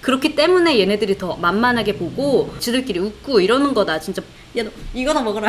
그렇기 때문에 얘네들이 더 만만하게 보고 지들끼리 웃고 이러는 거다. 진짜 야 너 이거나 먹어라.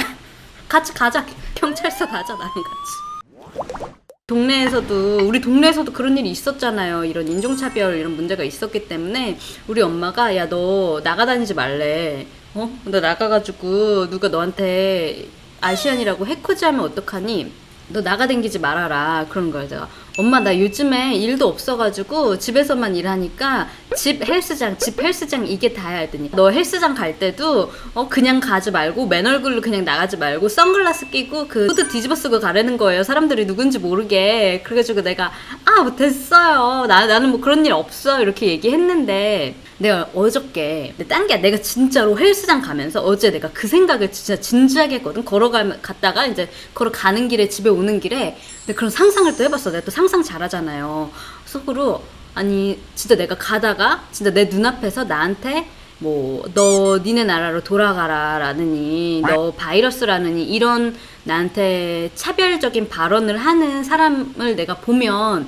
같이 가자. 경찰서 가자 나랑 같이. 동네에서도 우리 동네에서도 그런 일이 있었잖아요. 이런 인종차별 이런 문제가 있었기 때문에 우리 엄마가 야 너 나가다니지 말래. 어? 너 나가가지고 누가 너한테 아시안이라고 해코지 하면 어떡하니? 너 나가댕기지 말아라 그런 거야 제가 엄마 나 요즘에 일도 없어가지고 집에서만 일하니까 집 헬스장 집 헬스장 이게 다야 했더니 너 헬스장 갈 때도 어 그냥 가지 말고 맨 얼굴로 그냥 나가지 말고 선글라스 끼고 그 후드 뒤집어 쓰고 가라는 거예요. 사람들이 누군지 모르게. 그래가지고 내가 아 뭐 됐어요. 나, 나는 뭐 그런 일 없어. 이렇게 얘기했는데 내가 어저께 딴게 내가 진짜로 헬스장 가면서 어제 내가 그 생각을 진짜 진지하게 했거든. 걸어가 갔다가 이제 걸어가는 길에 집에 오는 길에. 근데 그런 상상을 또 해봤어. 내가 또 상상 잘하잖아요. 속으로 아니 진짜 내가 가다가 진짜 내 눈앞에서 나한테 뭐 너 니네 나라로 돌아가라 라느니 너 바이러스라느니 이런 나한테 차별적인 발언을 하는 사람을 내가 보면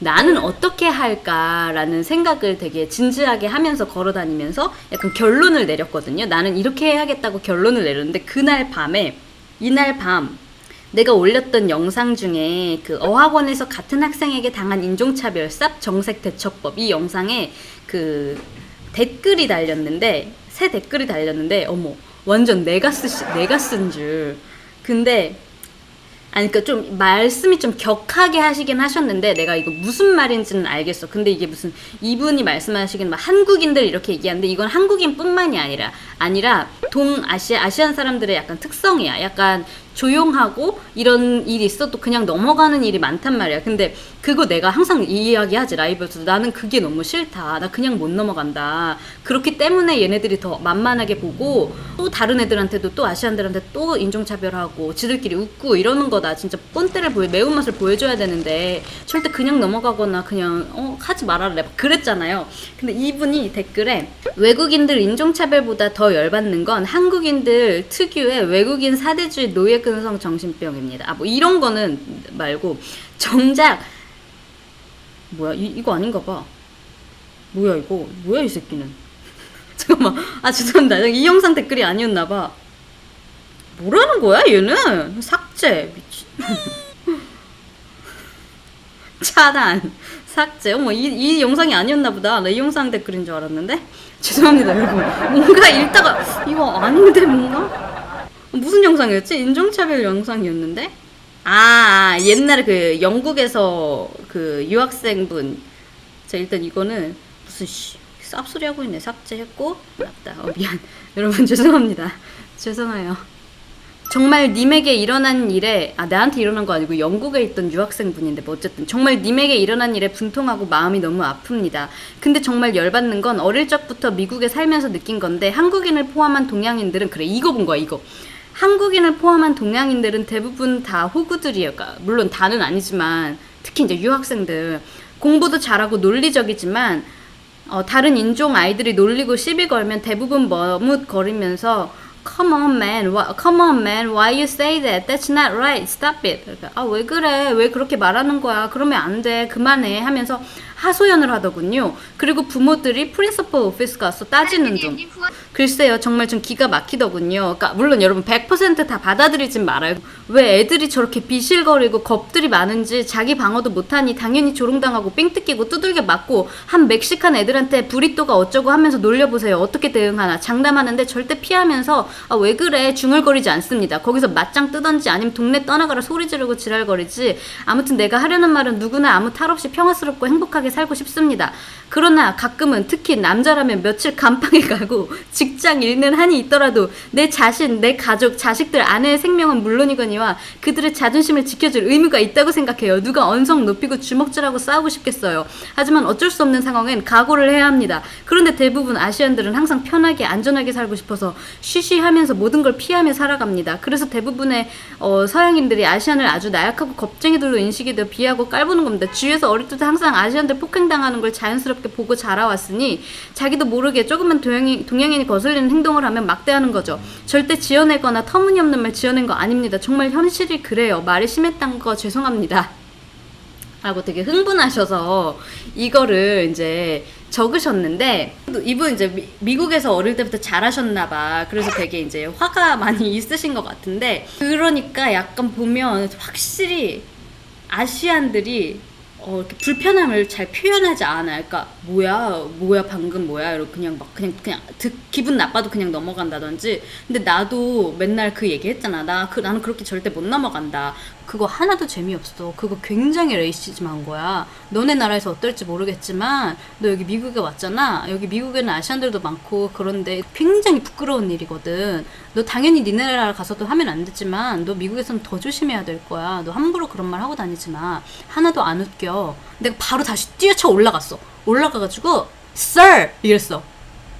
나는 어떻게 할까라는 생각을 되게 진지하게 하면서 걸어 다니면서 약간 결론을 내렸거든요. 나는 이렇게 해야겠다고 결론을 내렸는데 그날 밤에 이날 밤 내가 올렸던 영상 중에 그 어학원에서 같은 학생에게 당한 인종차별 쌉 정색 대처법 이 영상에 그 댓글이 달렸는데 새 댓글이 달렸는데 어머 완전 내가 쓰시 내가 쓴 줄 근데 아니 그러니까 좀 말씀이 좀 격하게 하시긴 하셨는데 내가 이거 무슨 말인지는 알겠어. 근데 이게 무슨 이분이 말씀하시기는 막 한국인들 이렇게 얘기하는데 이건 한국인뿐만이 아니라 아니라 동아시아 아시안 사람들의 약간 특성이야. 약간 조용하고 이런 일이 있어도 그냥 넘어가는 일이 많단 말이야. 근데 그거 내가 항상 이 이야기하지 라이브에서 나는 그게 너무 싫다. 나 그냥 못 넘어간다. 그렇기 때문에 얘네들이 더 만만하게 보고 또 다른 애들한테도 또 아시안들한테 또 인종차별하고 지들끼리 웃고 이러는 거다. 진짜 본때를 보여 매운맛을 보여줘야 되는데 절대 그냥 넘어가거나 그냥 어 하지 말아라 막 그랬잖아요. 근데 이분이 댓글에 외국인들 인종차별보다 더 열받는 건 한국인들 특유의 외국인 사대주의 노예 근성 정신병입니다. 아 뭐 이런 거는 말고 정작 뭐야? 이, 이거 아닌가 봐. 뭐야 이거? 뭐야 이 새끼는. 잠깐만. 아 죄송합니다. 이 영상 댓글이 아니었나 봐. 뭐라는 거야 얘는? 삭제. 미친. 차단. 삭제. 어머 이, 이 영상이 아니었나 보다. 나 이 영상 댓글인 줄 알았는데? 죄송합니다 여러분. 뭔가 읽다가 이거 아닌데 뭔가 무슨 영상이었지? 인종차별 영상이었는데? 아, 아 옛날에 그 영국에서 그 유학생분. 자 일단 이거는 무슨 씨 쌉소리 하고 있네. 삭제했고. 맞다. 어 미안. 여러분 죄송합니다. 죄송해요. 정말 님에게 일어난 일에 아 나한테 일어난 거 아니고 영국에 있던 유학생 분인데 뭐 어쨌든 정말 님에게 일어난 일에 분통하고 마음이 너무 아픕니다. 근데 정말 열받는 건 어릴 적부터 미국에 살면서 느낀 건데 한국인을 포함한 동양인들은 그래 이거 본 거야 이거 한국인을 포함한 동양인들은 대부분 다 호구들이에요. 그러니까 물론 다는 아니지만 특히 이제 유학생들 공부도 잘하고 논리적이지만 어, 다른 인종 아이들이 놀리고 시비 걸면 대부분 머뭇거리면서 Come on man, why, come on man, why you say that? That's not right. Stop it. 그러니까, 아, 왜 그래? 왜 그렇게 말하는 거야? 그러면 안 돼. 그만해. 하면서 하소연을 하더군요. 그리고 부모들이 프린서퍼 오피스 가서 따지는 중. 글쎄요, 정말 좀 기가 막히더군요. 그러니까 물론 여러분 100%다 받아들이진 말아요. 왜 애들이 저렇게 비실거리고 겁들이 많은지 자기 방어도 못하니 당연히 조롱당하고 삥 뜯기고 두들겨 맞고 한 멕시칸 애들한테 브리또가 어쩌고 하면서 놀려보세요. 어떻게 대응하나 장담하는데 절대 피하면서 아, 왜 그래 중얼거리지 않습니다. 거기서 맞짱 뜨던지 아니면 동네 떠나가라 소리 지르고 지랄거리지. 아무튼 내가 하려는 말은 누구나 아무 탈 없이 평화스럽고 행복하게 살고 싶습니다. 그러나 가끔은 특히 남자라면 며칠 감방에 가고 직장 잃는 한이 있더라도 내 자신, 내 가족, 자식들, 아내의 생명은 물론이거니와 그들의 자존심을 지켜줄 의무가 있다고 생각해요. 누가 언성 높이고 주먹질하고 싸우고 싶겠어요. 하지만 어쩔 수 없는 상황엔 각오를 해야 합니다. 그런데 대부분 아시안들은 항상 편하게 안전하게 살고 싶어서 쉬쉬하면서 모든 걸 피하며 살아갑니다. 그래서 대부분의 어, 서양인들이 아시안을 아주 나약하고 겁쟁이들로 인식이 되어 비하고 깔보는 겁니다. 주위에서 어릴 때도 항상 아시안들 폭행당하는 걸 자연스럽게 보고 자라왔으니 자기도 모르게 조금만 동양인, 동양인이 거슬리는 행동을 하면 막대하는 거죠. 절대 지어내거나 터무니없는 말 지어낸 거 아닙니다. 정말 현실이 그래요. 말이 심했던 거 죄송합니다. 하고 되게 흥분하셔서 이거를 이제 적으셨는데 이분 이제 미, 미국에서 어릴 때부터 잘하셨나 봐. 그래서 되게 이제 화가 많이 있으신 것 같은데 그러니까 약간 보면 확실히 아시안들이 어, 이렇게 불편함을 잘 표현하지 않아요. 그러니까 뭐야, 뭐야 방금 뭐야 이러고 그냥 막 그냥 그냥 듣, 기분 나빠도 그냥 넘어간다든지. 근데 나도 맨날 그 얘기했잖아. 나 그 나는 그렇게 절대 못 넘어간다. 그거 하나도 재미없어. 그거 굉장히 레이시즘한 거야. 너네 나라에서 어떨지 모르겠지만 너 여기 미국에 왔잖아. 여기 미국에는 아시안들도 많고 그런데 굉장히 부끄러운 일이거든. 너 당연히 니네 나라 가서도 하면 안 되지만 너 미국에서는 더 조심해야 될 거야. 너 함부로 그런 말 하고 다니지 마. 하나도 안 웃겨. 내가 바로 다시 뛰어쳐 올라갔어. 올라가가지고 Sir 이랬어.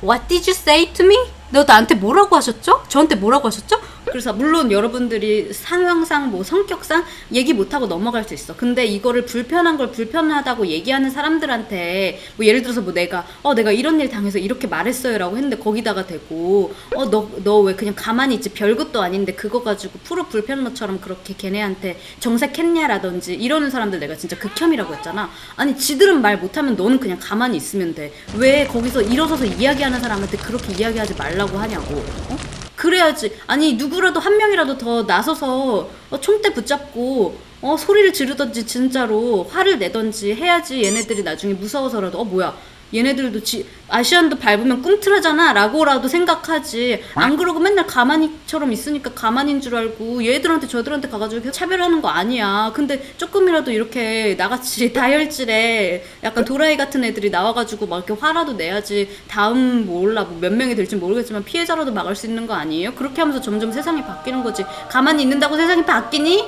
What did you say to me? 너 나한테 뭐라고 하셨죠? 저한테 뭐라고 하셨죠? 그래서 물론 여러분들이 상황상 뭐 성격상 얘기 못하고 넘어갈 수 있어. 근데 이거를 불편한 걸 불편하다고 얘기하는 사람들한테 뭐 예를 들어서 뭐 내가 어 내가 이런 일 당해서 이렇게 말했어요라고 했는데 거기다가 대고 어 너 너 왜 그냥 가만히 있지 별것도 아닌데 그거 가지고 프로 불편러처럼 그렇게 걔네한테 정색했냐라든지 이러는 사람들 내가 진짜 극혐이라고 했잖아. 아니 지들은 말 못하면 너는 그냥 가만히 있으면 돼. 왜 거기서 일어서서 이야기하는 사람한테 그렇게 이야기하지 말라고 하냐고. 어? 그래야지. 아니 누구라도 한 명이라도 더 나서서 어, 총대 붙잡고 어 소리를 지르던지 진짜로 화를 내던지 해야지 얘네들이 나중에 무서워서라도 어 뭐야 얘네들도 지, 아시안도 밟으면 꿈틀하잖아 라고라도 생각하지 안 그러고 맨날 가만히처럼 있으니까 가만인 줄 알고 얘들한테 저들한테 가가지고 차별하는 거 아니야 근데 조금이라도 이렇게 나같이 다혈질에 약간 도라이 같은 애들이 나와가지고 막 이렇게 화라도 내야지 다음 몰라 뭐 몇 명이 될지 모르겠지만 피해자라도 막을 수 있는 거 아니에요? 그렇게 하면서 점점 세상이 바뀌는 거지 가만히 있는다고 세상이 바뀌니?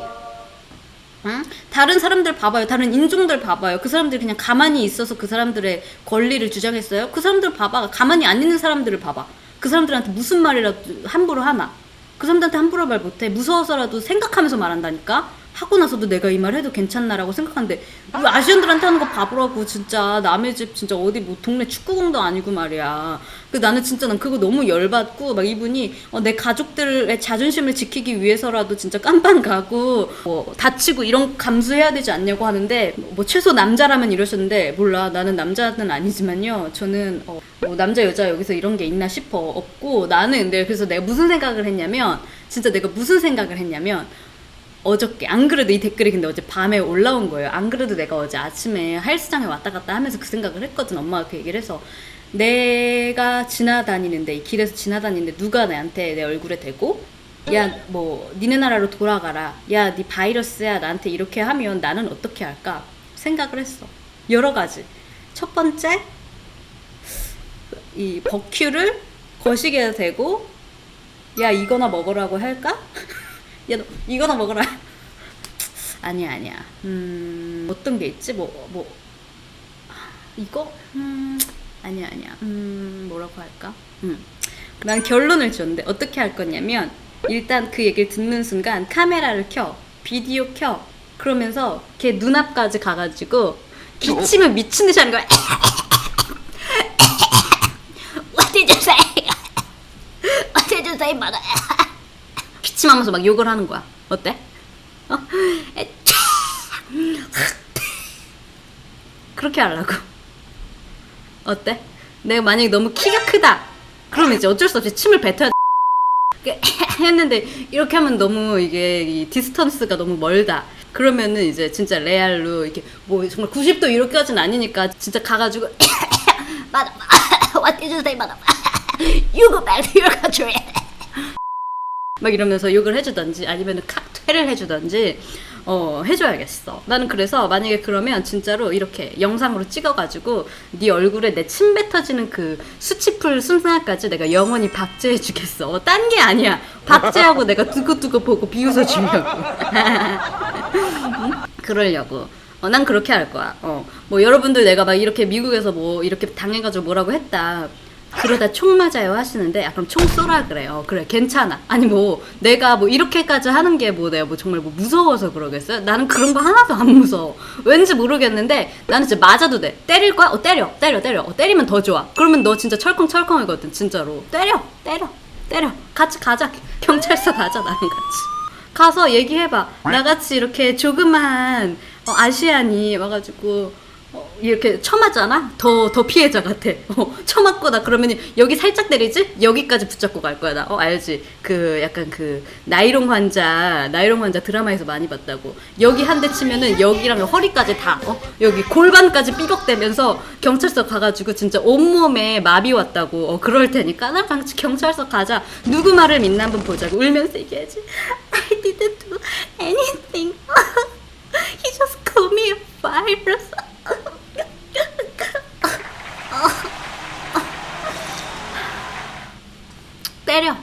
응? 다른 사람들 봐봐요. 다른 인종들 봐봐요. 그 사람들이 그냥 가만히 있어서 그 사람들의 권리를 주장했어요. 그 사람들 봐봐. 가만히 안 있는 사람들을 봐봐. 그 사람들한테 무슨 말이라도 함부로 하나. 그 사람들한테 함부로 말 못해. 무서워서라도 생각하면서 말한다니까? 하고 나서도 내가 이 말 해도 괜찮나라고 생각하는데 왜 아시안들한테 하는 거 바보라고 진짜 남의 집 진짜 어디 뭐 동네 축구공도 아니고 말이야. 그 나는 진짜 난 그거 너무 열받고 막 이분이 어, 내 가족들의 자존심을 지키기 위해서라도 진짜 깜빵 가고 뭐 다치고 이런 감수해야 되지 않냐고 하는데 뭐 최소 남자라면 이러셨는데 몰라. 나는 남자는 아니지만요. 저는 어, 뭐 남자 여자 여기서 이런 게 있나 싶어. 없고 나는 근데 그래서 내가 무슨 생각을 했냐면 진짜 내가 무슨 생각을 했냐면 어저께 안 그래도 이 댓글이 근데 어제 밤에 올라온 거예요. 안 그래도 내가 어제 아침에 헬스장에 왔다 갔다 하면서 그 생각을 했거든. 엄마가 그 얘기를 해서 내가 지나다니는데 이 길에서 지나다니는데 누가 나한테 내 얼굴에 대고 야 뭐 니네 나라로 돌아가라. 야 니 바이러스야 나한테 이렇게 하면 나는 어떻게 할까 생각을 했어. 여러 가지. 첫 번째 이 버큐를 거시기에 대고 야 이거나 먹으라고 할까? 야, 너 이거나 먹어라. 아니야, 아니야. 음, 어떤 게 있지? 뭐, 뭐, 이거? 음, 아니야, 아니야. 음, 뭐라고 할까? 음. 난 결론을 줬는데, 어떻게 할 거냐면, 일단 그 얘기를 듣는 순간 카메라를 켜, 비디오 켜, 그러면서 걔 눈앞까지 가가지고, 기침을 미친 듯이 하는 거야. What did you say? What did you say, mother? 기침하면서 막 욕을 하는 거야. 어때? 어? 에, 그렇게 하려고. 어때? 내가 만약에 너무 키가 크다. 그러면 이제 어쩔 수 없이 침을 뱉어야 돼. 했는데 이렇게 하면 너무 이게 이 디스턴스가 너무 멀다. 그러면은 이제 진짜 레알로 이렇게 뭐 정말 90도 이렇게까지는 아니니까 진짜 가가지고 맞아. Did you say, 맞아. Back to your country. 막 이러면서 욕을 해주던지 아니면 칵퇴를 해주던지 어 해줘야겠어. 나는 그래서 만약에 그러면 진짜로 이렇게 영상으로 찍어가지고 네 얼굴에 내 침 뱉어지는 그 수치풀 순간까지 내가 영원히 박제해주겠어. 어, 딴 게 아니야. 박제하고 내가 두고두고 보고 비웃어주려고. 응? 그러려고. 어, 난 그렇게 할 거야. 어, 뭐 여러분들 내가 막 이렇게 미국에서 뭐 이렇게 당해가지고 뭐라고 했다. 그러다 총 맞아요 하시는데 아 그럼 총 쏘라 그래요. 그래 괜찮아. 아니 뭐 내가 뭐 이렇게까지 하는 게 뭐 내가 뭐 정말 뭐 무서워서 그러겠어요? 나는 그런 거 하나도 안 무서워. 왠지 모르겠는데 나는 진짜 맞아도 돼. 때릴 거야? 어 때려 때려 때려. 어 때리면 더 좋아. 그러면 너 진짜 철컹철컹하거든 진짜로. 때려 때려 때려. 같이 가자. 경찰서 가자 나랑 같이. 가서 얘기해봐. 나같이 이렇게 조그만 어, 아시안이 와가지고 어, 이렇게 쳐맞잖아? 더, 더 피해자 같아. 어, 쳐맞고 나 그러면 여기 살짝 때리지? 여기까지 붙잡고 갈 거야, 나. 어, 알지? 그, 약간 그, 나이롱 환자, 나이롱 환자 드라마에서 많이 봤다고. 여기 한 대 치면은 여기랑 허리까지 다, 어? 여기 골반까지 삐걱대면서 경찰서 가가지고 진짜 온몸에 마비 왔다고. 어, 그럴 테니까. 나 같이 경찰서 가자. 누구 말을 믿나 한번 보자고. 울면서 얘기하지. I didn't do anything. He just called me a virus. 때려.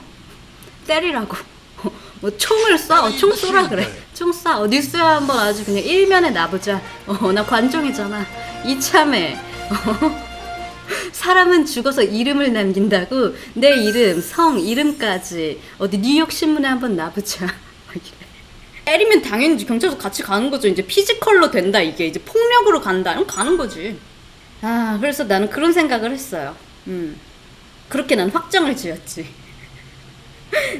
때리라고. 뭐 총을 쏴, 어, 총 쏘라 그래. 총 쏴. 어, 뉴스에 한번 아주 그냥 일면에 나보자. 어, 나 관종이잖아. 이참에. 어. 사람은 죽어서 이름을 남긴다고 내 이름, 성, 이름까지 어디 뉴욕 신문에 한번 나보자. 때리면 당연히 경찰서 같이 가는 거죠. 이제 피지컬로 된다 이게 이제 폭력으로 간다. 이럼 가는 거지. 아 그래서 나는 그런 생각을 했어요. 음 그렇게 난 확정을 지었지.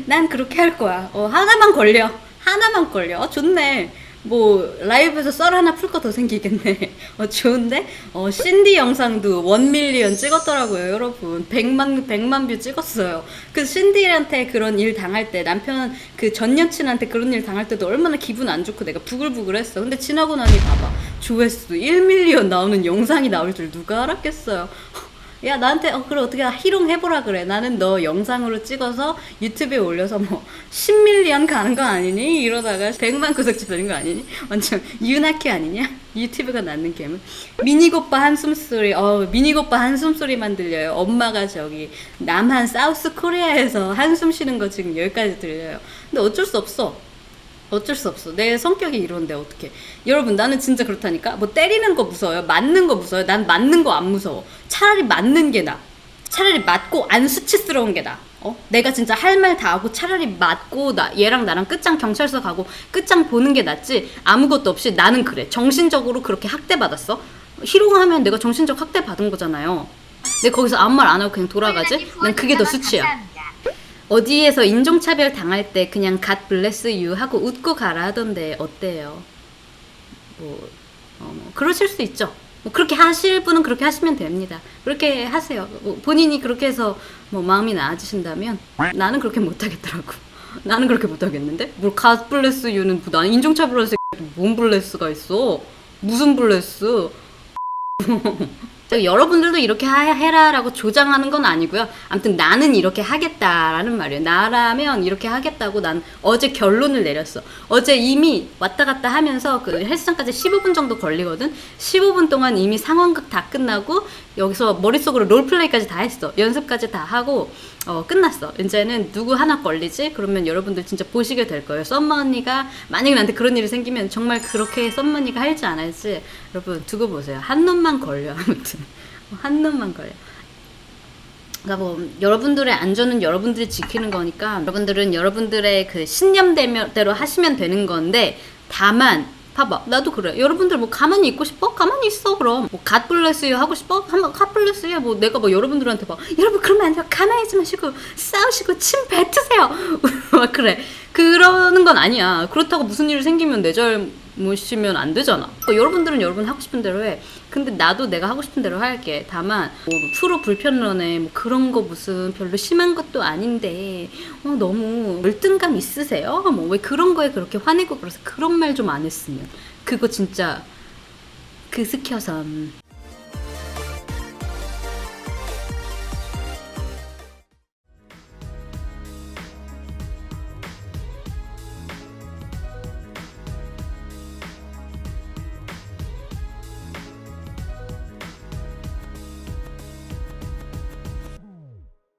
난 그렇게 할 거야. 어 하나만 걸려. 하나만 걸려. 어, 좋네. 뭐 라이브에서 썰 하나 풀 거 더 생기겠네. 어 좋은데? 어 신디 영상도 원 밀리언 찍었더라고요, 여러분. 100만 100만 뷰 찍었어요. 그 신디한테 그런 일 당할 때 남편 그 전 여친한테 그런 일 당할 때도 얼마나 기분 안 좋고 내가 부글부글 했어. 근데 지나고 나니 봐봐. 조회수 1밀리언 나오는 영상이 나올 줄 누가 알았겠어요. 야 나한테 어 그래 어떻게 희롱 해보라 그래. 나는 너 영상으로 찍어서 유튜브에 올려서 뭐 10밀리언 가는 거 아니니? 이러다가 100만 구독자 되는 거 아니니? 완전 유나키 아니냐? 유튜브가 낳는 게임은 미니고빠 한숨소리 어 미니고빠 한숨소리만 들려요. 엄마가 저기 남한 사우스 코리아에서 한숨 쉬는 거 지금 여기까지 들려요. 근데 어쩔 수 없어 어쩔 수 없어. 내 성격이 이런데 어떻게? 여러분 나는 진짜 그렇다니까. 뭐 때리는 거 무서워요. 맞는 거 무서워요. 난 맞는 거 안 무서워. 차라리 맞는 게 나. 차라리 맞고 안 수치스러운 게 나. 어? 내가 진짜 할 말 다 하고 차라리 맞고 나 얘랑 나랑 끝장 경찰서 가고 끝장 보는 게 낫지. 아무것도 없이 나는 그래. 정신적으로 그렇게 학대 받았어. 희롱하면 내가 정신적 학대 받은 거잖아요. 내가 거기서 아무 말 안 하고 그냥 돌아가지? 난 그게 더 수치야. 어디에서 인종차별 당할 때 그냥 갓 블레스 유 하고 웃고 가라 하던데 어때요? 뭐, 어, 뭐 그러실 수 있죠. 뭐 그렇게 하실 분은 그렇게 하시면 됩니다. 그렇게 하세요. 뭐 본인이 그렇게 해서 뭐 마음이 나아지신다면 나는 그렇게 못하겠더라고. 나는 그렇게 못하겠는데? 뭘갓 블레스 유는 뭐 나는 인종차별할 새뭔 블레스가 있어? 무슨 블레스? 여러분들도 이렇게 하- 해라라고 조장하는 건 아니고요. 아무튼 나는 이렇게 하겠다라는 말이에요. 나라면 이렇게 하겠다고 난 어제 결론을 내렸어. 어제 이미 왔다 갔다 하면서 그 헬스장까지 15분 정도 걸리거든. 15분 동안 이미 상황극 다 끝나고 여기서 머릿속으로 롤플레이까지 다 했어. 연습까지 다 하고 어, 끝났어. 이제는 누구 하나 걸리지? 그러면 여러분들 진짜 보시게 될 거예요. 썸머 언니가 만약에 나한테 그런 일이 생기면 정말 그렇게 썸머 언니가 할지 안 할지 여러분 두고 보세요. 한 놈만 걸려 아무튼 한 놈만 걸려. 그러니까 뭐 여러분들의 안전은 여러분들이 지키는 거니까 여러분들은 여러분들의 그 신념대로 하시면 되는 건데 다만 봐봐 나도 그래. 여러분들 뭐 가만히 있고 싶어? 가만히 있어 그럼. 뭐 갓블레스유 하고 싶어? 한번 갓블레스유 뭐 내가 뭐 여러분들한테 막 여러분 그러면 안 돼요. 가만히 있지 마시고 싸우시고 침 뱉으세요. 막 그래. 그러는 건 아니야. 그렇다고 무슨 일이 생기면 내잘 못이면 안 되잖아. 어, 여러분들은 여러분 하고 싶은 대로 해. 근데 나도 내가 하고 싶은 대로 할게. 다만 뭐 프로 불편론에 뭐 그런 거 무슨 별로 심한 것도 아닌데 어, 너무 열등감 있으세요? 뭐 왜 그런 거에 그렇게 화내고 그래서 그런 말 좀 안 했으면. 그거 진짜 그 스켜선